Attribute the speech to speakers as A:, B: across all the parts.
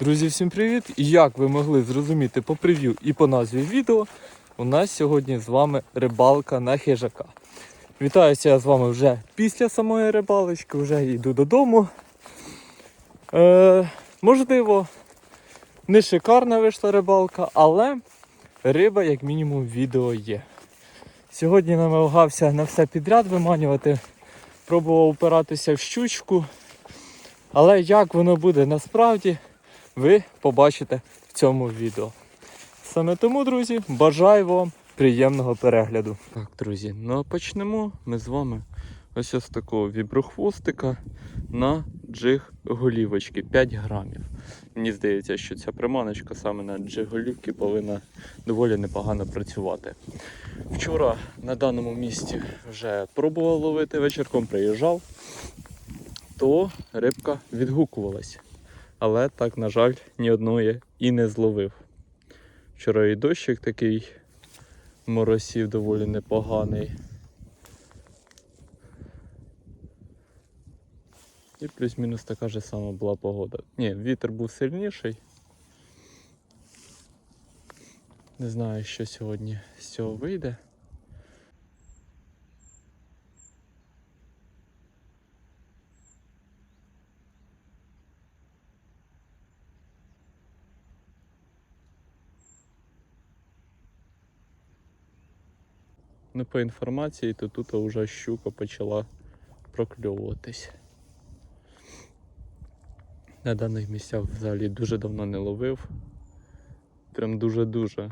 A: Друзі, всім привіт! І як ви могли зрозуміти по прев'ю і по назві відео, у нас сьогодні з вами рибалка на хижака. Вітаюся я з вами вже після самої рибалочки, вже йду додому. Е, можливо, не шикарна вийшла рибалка, але риба, як мінімум, відео є. Сьогодні намагався на все підряд виманювати, пробував опиратися в щучку. Але як воно буде насправді, ви побачите в цьому відео. Саме тому, друзі, бажаю вам приємного перегляду. Так, друзі, ну а почнемо ми з вами ось ось такого віброхвостика на джиг голівочки 5 грамів. Мені здається, що ця приманочка саме на джиг голівки повинна доволі непогано працювати. Вчора на даному місці вже пробував ловити, вечірком приїжджав, то рибка відгукувалась. Але так, на жаль, ні одної і не зловив. Вчора і дощик такий моросів доволі непоганий. І плюс-мінус така ж сама була погода. Ні, вітер був сильніший. Не знаю, що сьогодні з цього вийде. Ну, по інформації, то тут вже щука почала прокльовуватись. На даних місцях взагалі дуже давно не ловив. Прям дуже-дуже.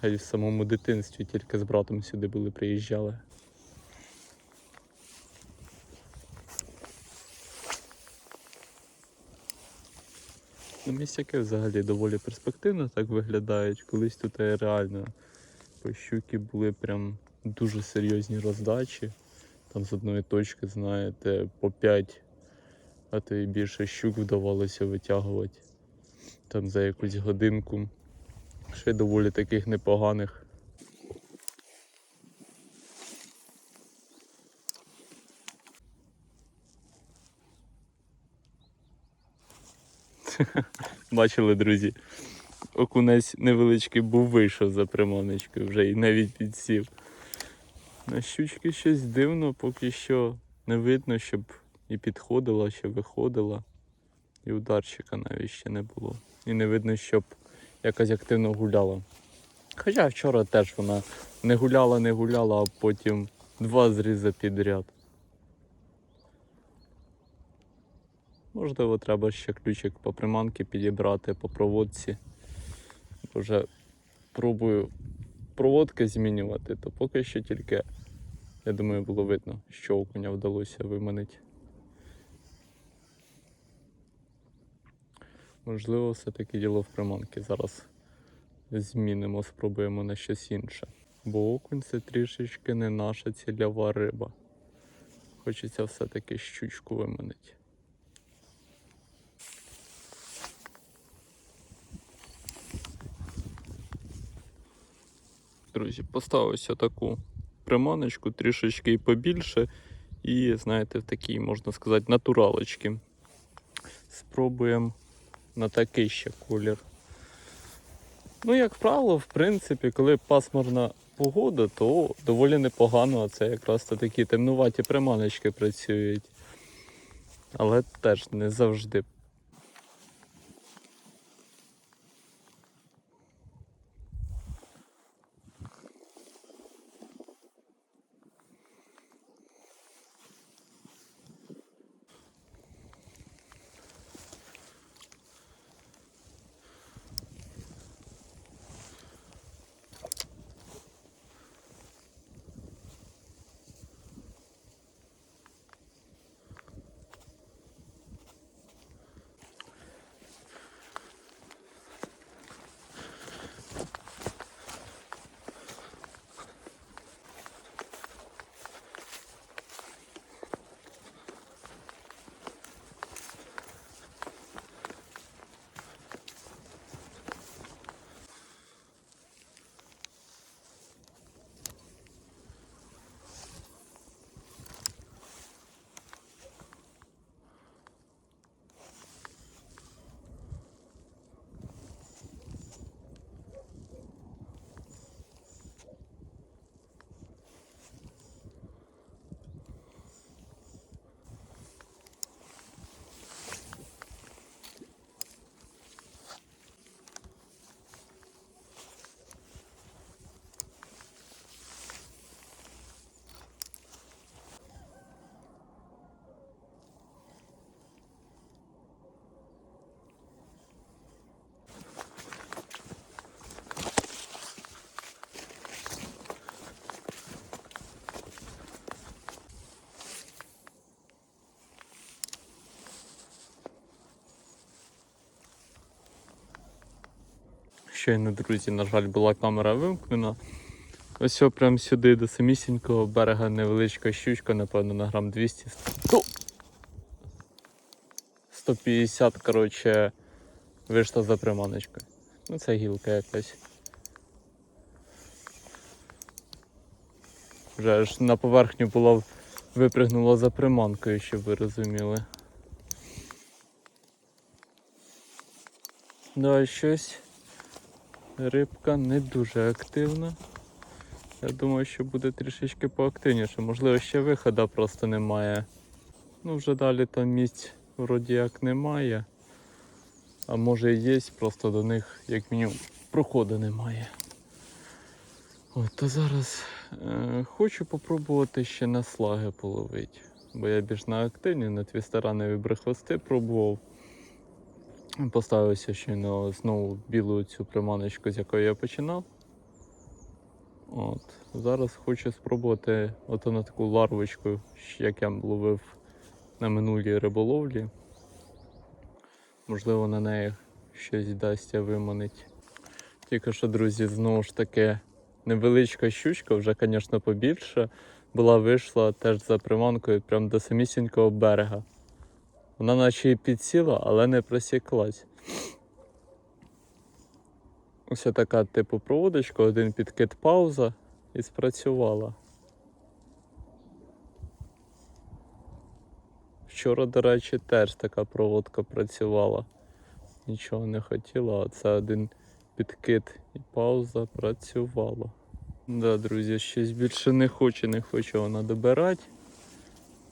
A: А в самому дитинстві тільки з братом сюди були приїжджали. Ну, місцяки взагалі доволі перспективно так виглядають. Колись тут реально по щуки були прям дуже серйозні роздачі. Там з одної точки, знаєте, по 5, а то і більше щук вдавалося витягувати. Там за якусь годинку. Ще доволі таких непоганих. Бачили, друзі. Окунець невеличкий був вийшов за приманочкою вже і навіть підсів. На щучки щось дивно, поки що не видно, щоб і підходила, чи виходила. І ударчика навіть ще не було. І не видно, щоб якось активно гуляла. Хоча вчора теж вона не гуляла, не гуляла, а потім два зрізи підряд. Можливо, треба ще ключик по приманки підібрати по проводці. Вже пробую проводки змінювати, то поки що тільки, я думаю, було видно, що окуня вдалося виманити. Можливо, все-таки діло в приманки. Зараз змінимо, спробуємо на щось інше. Бо окунь це трішечки не наша цільова риба. Хочеться все-таки щучку виманити. Друзі, поставив ось таку приманочку, трішечки побільше. І, знаєте, в такій, можна сказати, натуралочки. Спробуємо на такий ще колір. Ну, як правило, в принципі, коли пасмурна погода, то доволі непогано, а це якраз такі темнуваті приманочки працюють. Але теж не завжди. Щойно, друзі, на жаль, була камера вимкнена. Ось прямо сюди до самісінького берега невеличка щучка, напевно, на грам 200. Сто- 150, коротше, вийшла за приманочкою. Ну, це гілка якась. Вже аж на поверхню була випригнула за приманкою, щоб ви розуміли. Да, щось рибка не дуже активна. Я думаю, що буде трішечки поактивніше. Можливо, ще виходу просто немає. Ну, вже далі там місць вроді як немає. А може і є, просто до них як мінімум проходу немає. От, то зараз е, хочу попробувати ще на слаги половити. Бо я більш на активні, на твістеранові брехвости пробував. Поставився щойно знову білу цю приманочку, з якої я починав. От. Зараз хочу спробувати ото на таку ларвочку, як я ловив на минулій риболовлі. Можливо, на неї щось вдасться виманить. Тільки що, друзі, знову ж таки невеличка щучка, вже, звісно, побільше. Була вийшла теж за приманкою прямо до самісінького берега. Вона наче і підсіла, але не просіклась. Ось така типу проводочка, один підкид пауза і спрацювала. Вчора, до речі, теж така проводка працювала. Нічого не хотіла, а це один підкид і пауза працювала. Да, друзі, щось більше не хоче, не хоче вона добирати.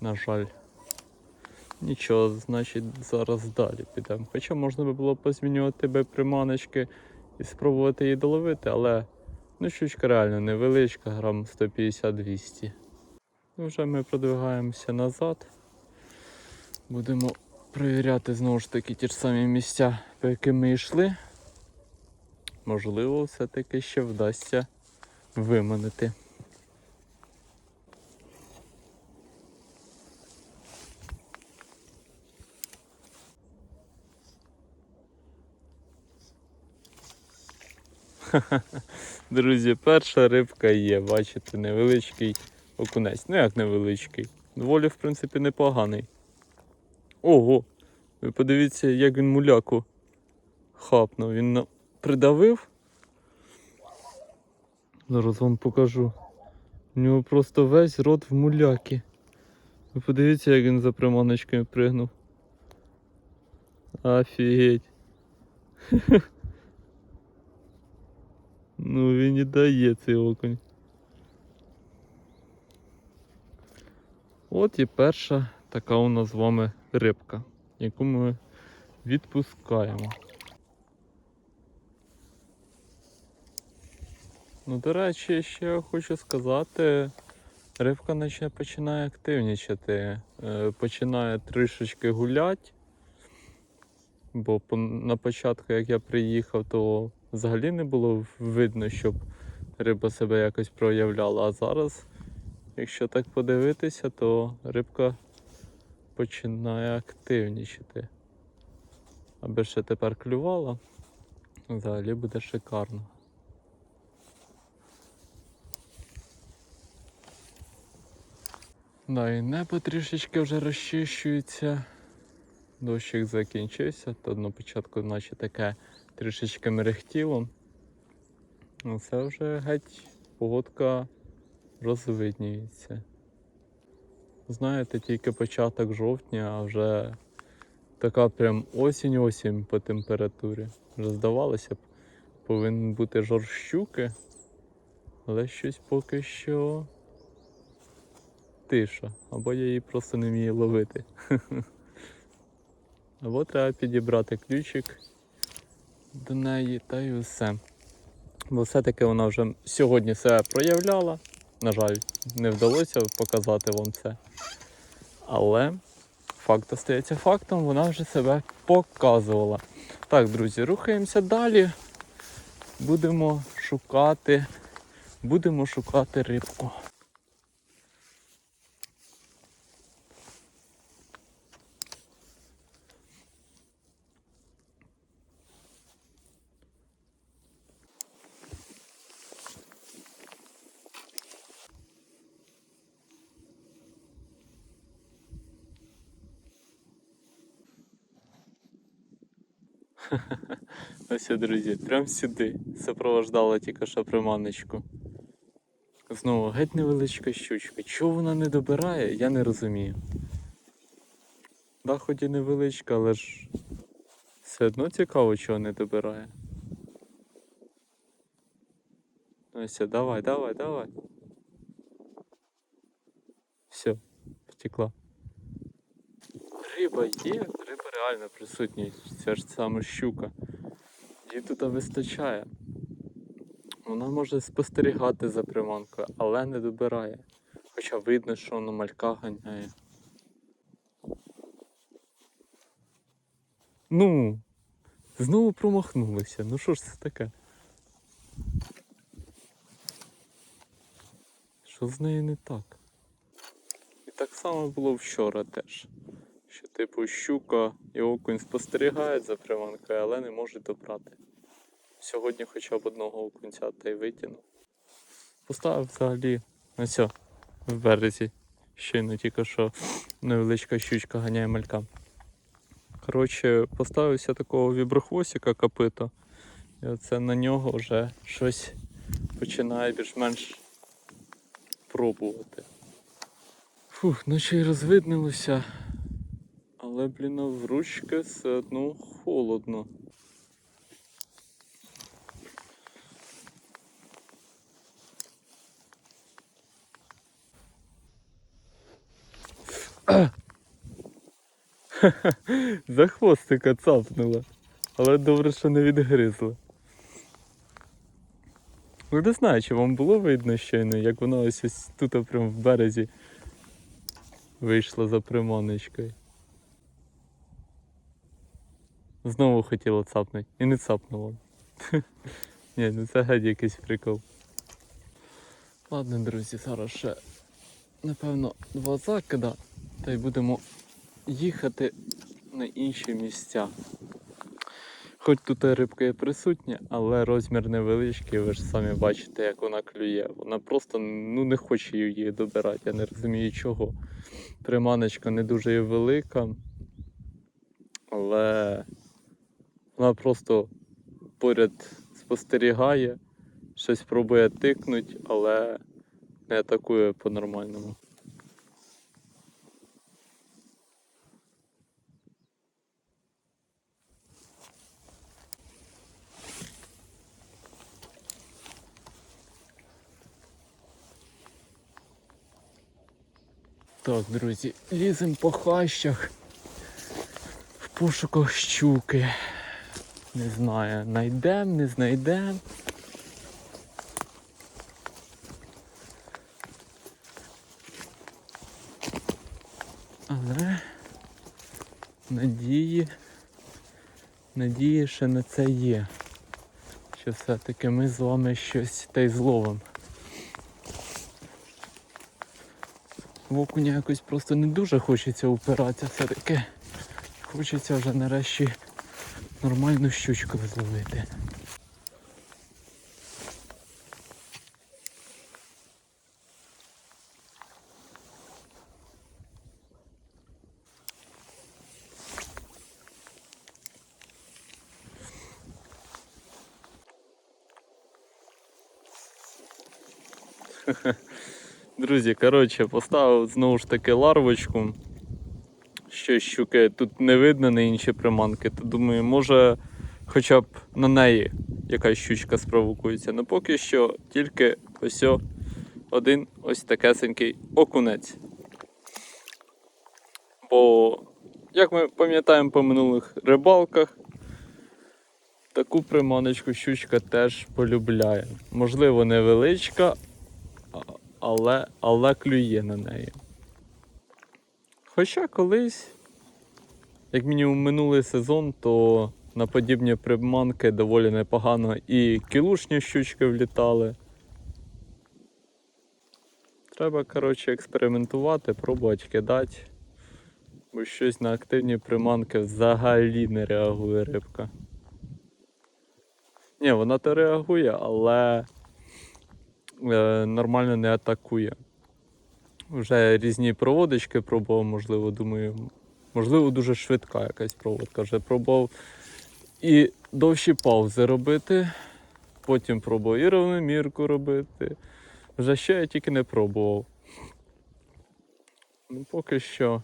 A: На жаль. Нічого, значить, зараз далі підемо. Хоча можна би було позмінювати тебе приманочки і спробувати її доловити, але ну, щучка реально невеличка, грам 150-200. Ну, Вже ми продвигаємося назад. Будемо перевіряти знову ж таки ті ж самі місця, по яким ми йшли. Можливо, все-таки ще вдасться виманити. Друзі, перша рибка є, бачите, невеличкий окунець. Ну як невеличкий. Доволі, в принципі, непоганий. Ого! Ви подивіться, як він муляку хапнув. Він придавив. Зараз вам покажу. У нього просто весь рот в муляки. Ви подивіться, як він за приманочкою пригнув. Офігеть. Ну він і дає цей окунь. От і перша така у нас з вами рибка, яку ми відпускаємо. Ну, до речі, ще хочу сказати, рибка наче починає активнічати, е, починає трішечки гуляти. Бо на початку, як я приїхав, то взагалі не було видно, щоб риба себе якось проявляла. А зараз, якщо так подивитися, то рибка починає активнічати. Аби ще тепер клювала, взагалі буде шикарно. Да, і небо трішечки вже розчищується. Дощик закінчився, то на початку наче таке трішечки мерехтіло. Ну це вже геть погодка розвиднюється. Знаєте, тільки початок жовтня, а вже така прям осінь-осінь по температурі. Вже здавалося б, повинен бути жор щуки, але щось поки що тиша, або я її просто не вмію ловити. Або треба підібрати ключик до неї та й усе. Бо все-таки вона вже сьогодні себе проявляла. На жаль, не вдалося показати вам це. Але факт остається фактом, вона вже себе показувала. Так, друзі, рухаємося далі. Будемо шукати, будемо шукати рибку. Ось, друзі, прям сюди. Супровождала тільки що приманочку. Знову геть невеличка щучка. Чого вона не добирає, я не розумію. Да, хоч і невеличка, але ж все одно цікаво, чого не добирає. Ось, давай, давай, давай. Все, втекла. Риба є, реально присутня. Це ж саме щука. Її тут вистачає. Вона може спостерігати за приманкою, але не добирає. Хоча видно, що воно малька ганяє. Ну, знову промахнулися. Ну що ж це таке? Що з нею не так? І так само було вчора теж. Що типу щука і окунь спостерігають за приманкою, але не можуть добрати. Сьогодні хоча б одного окунця та й витягнув. Поставив взагалі на цьо в березі. Щойно тільки що невеличка щучка ганяє малька. Коротше, поставився такого віброхвостика копито. І оце на нього вже щось починає більш-менш пробувати. Фух, й розвиднилося. Але, блін, в ручки все одно холодно. За хвостика цапнула. Але добре, що не відгризла. Ну, не знаю, чи вам було видно щойно, як вона ось ось тут прямо в березі вийшла за приманочкою. Знову хотіла цапнути і не цапнула. Ні, ну це геть якийсь прикол. Ладно, друзі, зараз ще напевно два закида, та й будемо їхати на інші місця. Хоч тут і рибка є присутня, але розмір невеличкий, ви ж самі бачите, як вона клює. Вона просто ну, не хоче її добирати, я не розумію чого. Приманочка не дуже велика, але вона просто поряд спостерігає, щось пробує тикнути, але не атакує по-нормальному. Так, друзі, ліземо по хащах в пошуках щуки. Не знаю, знайдем, не знайдем. Але надії, надії ще на це є. Що все-таки ми з вами щось та й зловимо. В окуня якось просто не дуже хочеться упиратися, все-таки хочеться вже нарешті нормальну щучку зловити. Друзі, коротше, поставив знову ж таки ларвочку. Що щуки тут не видно на інші приманки, то думаю, може хоча б на неї якась щучка спровокується. Ну поки що тільки ось один ось такесенький окунець. Бо, як ми пам'ятаємо по минулих рибалках, таку приманочку щучка теж полюбляє. Можливо, невеличка, але, але клює на неї. Хоча колись, як мінімум минулий сезон, то на подібні приманки доволі непогано і кілушні щучки влітали. Треба, коротше, експериментувати, пробувати кидати. Бо щось на активні приманки взагалі не реагує рибка. Ні, вона то реагує, але е, нормально не атакує. Вже різні проводочки пробував, можливо, думаю, можливо, дуже швидка якась проводка. Вже пробував і довші паузи робити. Потім пробував і рівномірку робити. Вже ще я тільки не пробував. Ну, поки що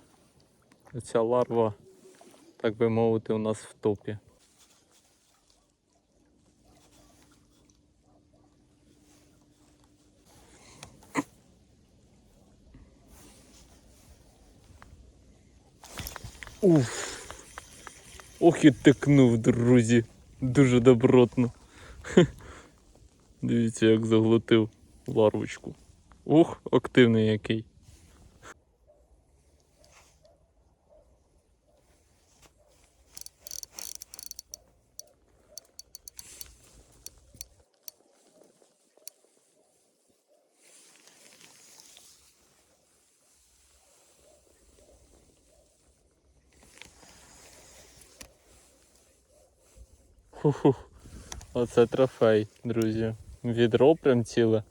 A: ця ларва, так би мовити, у нас в топі. Уф. Ох і тикнув, друзі. Дуже добротно. Дивіться, як заглотив ларвочку. Ох, активний який. Оце трофей, друзі. Відро прям ціле.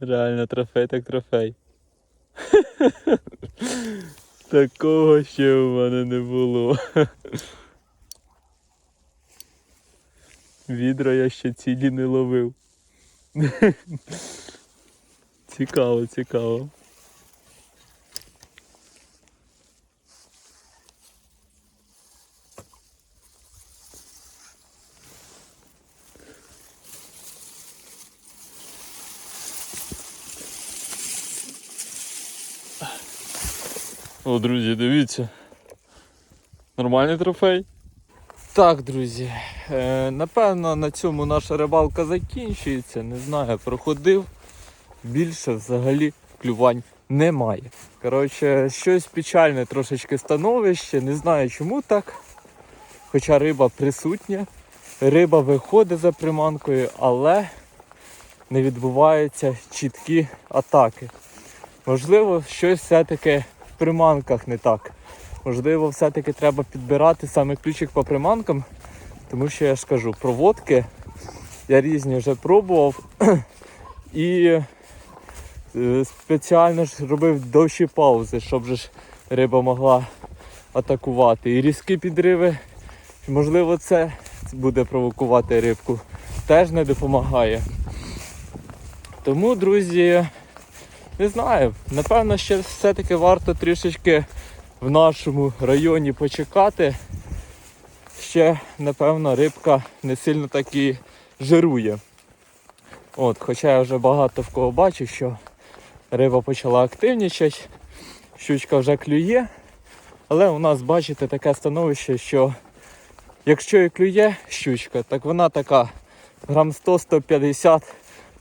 A: Реально трофей так трофей. Такого ще у мене не було. Відра я ще цілі не ловив. Цікаво, цікаво. О, друзі, дивіться. Нормальний трофей. Так, друзі. Е, напевно, на цьому наша рибалка закінчується. Не знаю, проходив. Більше взагалі клювань немає. Коротше, щось печальне трошечки становище. Не знаю чому так. Хоча риба присутня. Риба виходить за приманкою, але не відбуваються чіткі атаки. Можливо, щось все-таки приманках не так. Можливо, все-таки треба підбирати саме ключик по приманкам, тому що я ж кажу, проводки я різні вже пробував і е, спеціально ж робив довші паузи, щоб ж риба могла атакувати. І різкі підриви, можливо, це буде провокувати рибку, теж не допомагає. Тому, друзі, не знаю, напевно, ще все-таки варто трішечки в нашому районі почекати. Ще, напевно, рибка не сильно так і жирує. От, хоча я вже багато в кого бачу, що риба почала активнічати, щучка вже клює. Але у нас, бачите, таке становище, що якщо і клює щучка, так вона така грам 100-150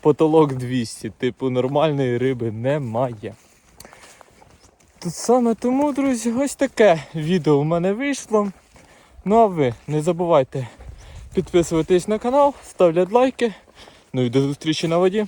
A: потолок 200. Типу нормальної риби немає. Тут саме тому, друзі, ось таке відео у мене вийшло. Ну а ви не забувайте підписуватись на канал, ставляти лайки. Ну і до зустрічі на воді.